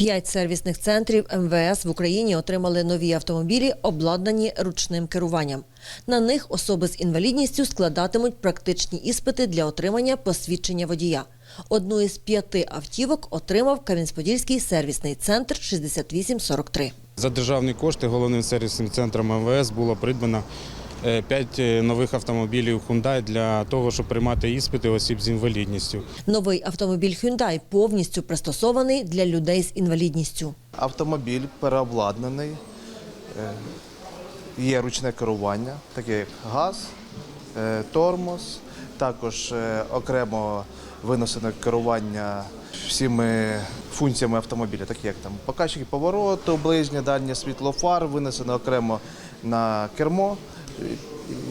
П'ять сервісних центрів МВС в Україні отримали нові автомобілі, обладнані ручним керуванням. На них особи з інвалідністю складатимуть практичні іспити для отримання посвідчення водія. Одну із п'яти автівок отримав Кам'янець-Подільський сервісний центр 6843. За державні кошти головним сервісним центром МВС було придбано 5 нових автомобілів Hyundai для того, щоб приймати іспити осіб з інвалідністю. Новий автомобіль Hyundai повністю пристосований для людей з інвалідністю. Автомобіль переобладнаний, е, є ручне керування, таке як газ, е, тормоз, також е, окремо винесено керування всіми функціями автомобіля, такі як там показчики повороту, ближнє, дальнє світло фар, винесено окремо на кермо.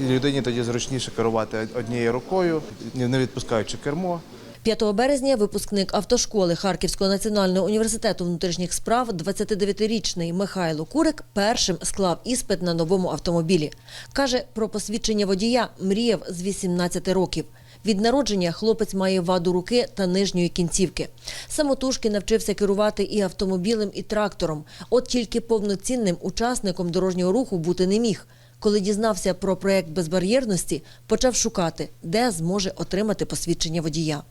Людині тоді зручніше керувати однією рукою, не відпускаючи кермо. 5 березня випускник автошколи Харківського національного університету внутрішніх справ 29-річний Михайло Курик першим склав іспит на новому автомобілі. Каже, про посвідчення водія мріяв з 18 років. Від народження хлопець має ваду руки та нижньої кінцівки. Самотужки навчився керувати і автомобілем, і трактором. От тільки повноцінним учасником дорожнього руху бути не міг. Коли дізнався про проект безбар'єрності, почав шукати, де зможе отримати посвідчення водія.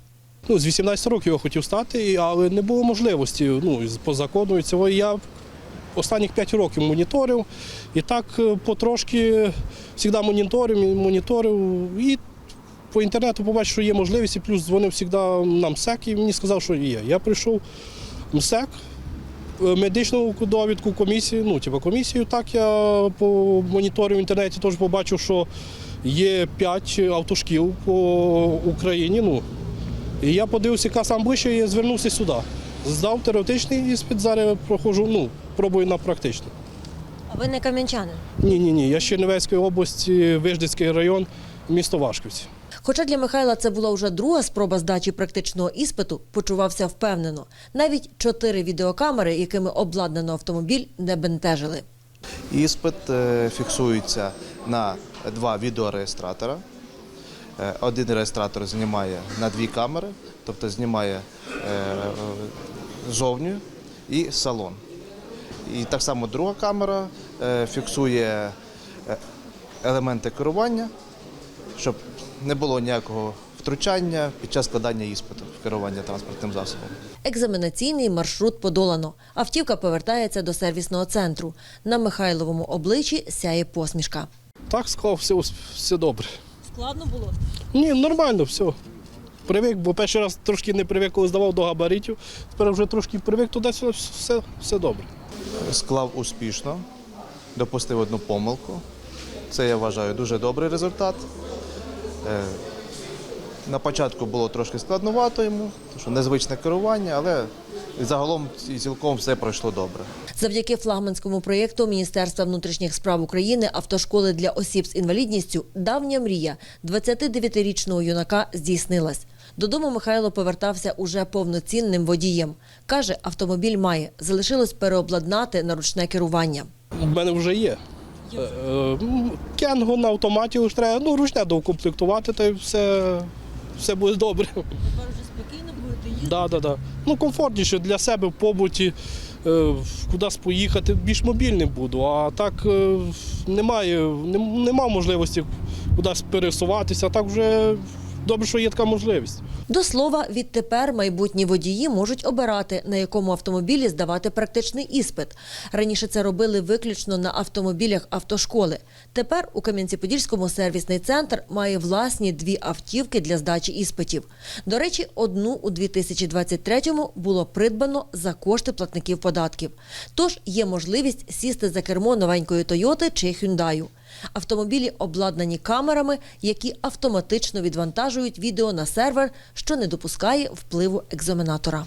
Ну, з 18 років я хотів стати, але не було можливості. Ну, по закону і цього я останніх 5 років моніторив. І так е, потрошки завжди моніторив, моніторив. І по інтернету побачив, що є можливість, і плюс дзвонив завжди нам МСЕК, і мені сказав, що є. Я прийшов МСЕК, медичну довідку комісії, ну, типу комісію, так я по моніторив в інтернеті, теж побачив, що є 5 автошкіл по Україні. Ну, і я подивився, яка сам ближче, і звернувся сюди. Здав теоретичний іспит, зараз я проходжу, ну, пробую на практичний. А ви не кам'янчанин? Ні, ні, ні. Я з Чернівецької області, Вижницький район, місто Вашківці. Хоча для Михайла це була вже друга спроба здачі практичного іспиту, почувався впевнено. Навіть чотири відеокамери, якими обладнано автомобіль, не бентежили. Іспит е, фіксується на два відеореєстратора. Е, Один реєстратор знімає на дві камери, тобто знімає е, зовню і салон. І так само друга камера фіксує елементи керування, щоб не було ніякого втручання під час складання іспиту в керування транспортним засобом. Екзаменаційний маршрут подолано. Автівка повертається до сервісного центру. На Михайловому обличчі сяє посмішка. Так склав, все, все добре. Складно було? Ні, нормально, все. Привик, бо перший раз трошки не привик, коли здавав до габаритів. Тепер вже трошки привик, туди все, все, все добре. Склав успішно, допустив одну помилку. Це я вважаю дуже добрий результат. Е, На початку було трошки складновато йому, тому що незвичне керування, але загалом і цілком все пройшло добре. Завдяки флагманському проєкту Міністерства внутрішніх справ України автошколи для осіб з інвалідністю давня мрія 29-річного юнака здійснилась. Додому Михайло повертався уже повноцінним водієм. Каже, автомобіль має. Залишилось переобладнати на ручне керування. У мене вже є. Е, е, на автоматі уж треба, ну, ручне доукомплектувати, та й все, все буде добре. Тепер вже спокійно будете їздити? Да, да, да. Ну, комфортніше для себе в побуті, куди кудись поїхати, більш мобільним буду. А так е, немає, нема можливості кудись пересуватися, а так вже добре, що є така можливість. До слова, відтепер майбутні водії можуть обирати, на якому автомобілі здавати практичний іспит. Раніше це робили виключно на автомобілях автошколи. Тепер у Кам'янці-Подільському сервісний центр має власні дві автівки для здачі іспитів. До речі, одну у 2023-му було придбано за кошти платників податків. Тож є можливість сісти за кермо новенької Тойоти чи Hyundai. Автомобілі обладнані камерами, які автоматично відвантажують відео на сервер, що не допускає впливу екзаменатора.